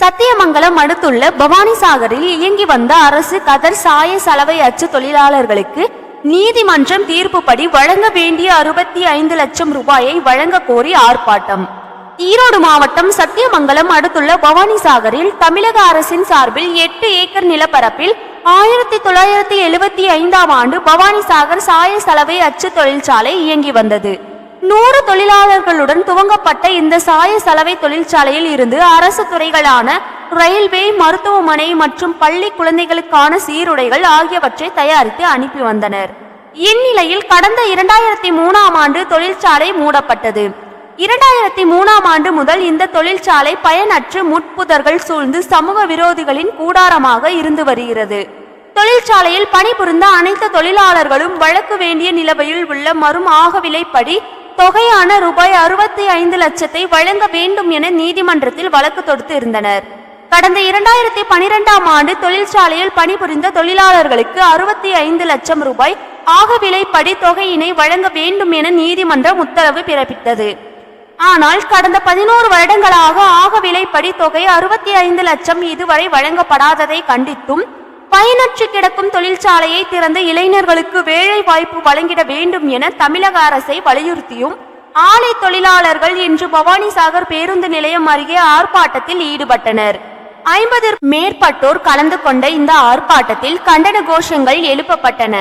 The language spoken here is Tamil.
சத்தியமங்கலம் அடுத்துள்ள பவானிசாகரில் இயங்கி வந்த அரசு கதர் சாய சலவை அச்சு தொழிலாளர்களுக்கு நீதிமன்றம் தீர்ப்புப்படி வழங்க வேண்டிய அறுபத்தி ஐந்து லட்சம் ரூபாயை வழங்க கோரி ஆர்ப்பாட்டம். ஈரோடு மாவட்டம் சத்தியமங்கலம் அடுத்துள்ள பவானிசாகரில் தமிழக அரசின் சார்பில் எட்டு ஏக்கர் நிலப்பரப்பில் ஆயிரத்தி தொள்ளாயிரத்தி எழுபத்தி ஐந்தாம் ஆண்டு பவானிசாகர் சாய சலவை அச்சு தொழிற்சாலை இயங்கி வந்தது. நூறு தொழிலாளர்களுடன் துவங்கப்பட்ட இந்த சாய சலவை தொழிற்சாலையில் இருந்து அரசு துறைகளான ரயில்வே மருத்துவமனை மற்றும் பள்ளி குழந்தைகளுக்கான சீருடைகள் ஆகியவற்றை தயாரித்து அனுப்பி வந்தனர். இந்நிலையில் கடந்த இரண்டாயிரத்தி மூணாம் ஆண்டு தொழிற்சாலை மூடப்பட்டது. இரண்டாயிரத்தி மூணாம் ஆண்டு முதல் இந்த தொழிற்சாலை பயனற்று முட்புதர்கள் சூழ்ந்து சமூக விரோதிகளின் கூடாரமாக இருந்து வருகிறது. தொழிற்சாலையில் பணிபுரிந்த அனைத்து தொழிலாளர்களும் வழக்கு வேண்டிய நிலவையில் உள்ள மரும் ஆகவிலைப்படி தொகையான ரூபாய் அறுபத்தி ஐந்து லட்சத்தை வழங்க வேண்டும் என நீதிமன்றத்தில் வழக்கு தொடுத்து இருந்தனர். கடந்த இரண்டாயிரத்தி பனிரெண்டாம் ஆண்டு தொழிற்சாலையில் பணிபுரிந்த தொழிலாளர்களுக்கு அறுபத்தி ஐந்து லட்சம் ரூபாய் ஆகவிலைப்படி தொகையினை வழங்க வேண்டும் என நீதிமன்றம் உத்தரவு பிறப்பித்தது. ஆனால் கடந்த பதினோரு வருடங்களாக ஆக விலைப்படி தொகை அறுபத்தி ஐந்து லட்சம் இதுவரை வழங்கப்படாததை கண்டித்தும் பயனற்று கிடக்கும் தொழிற்சாலையை திறந்து இளைஞர்களுக்கு வேலை வாய்ப்பு வழங்கிட வேண்டும் என தமிழக அரசை வலியுறுத்தியும் ஆலை தொழிலாளர்கள் இன்று பவானிசாகர் பேருந்து நிலையம் அருகே ஆர்ப்பாட்டத்தில் ஈடுபட்டனர். ஐம்பது மேற்பட்டோர் கலந்து கொண்ட இந்த ஆர்ப்பாட்டத்தில் கண்டன கோஷங்கள் எழுப்பப்பட்டன.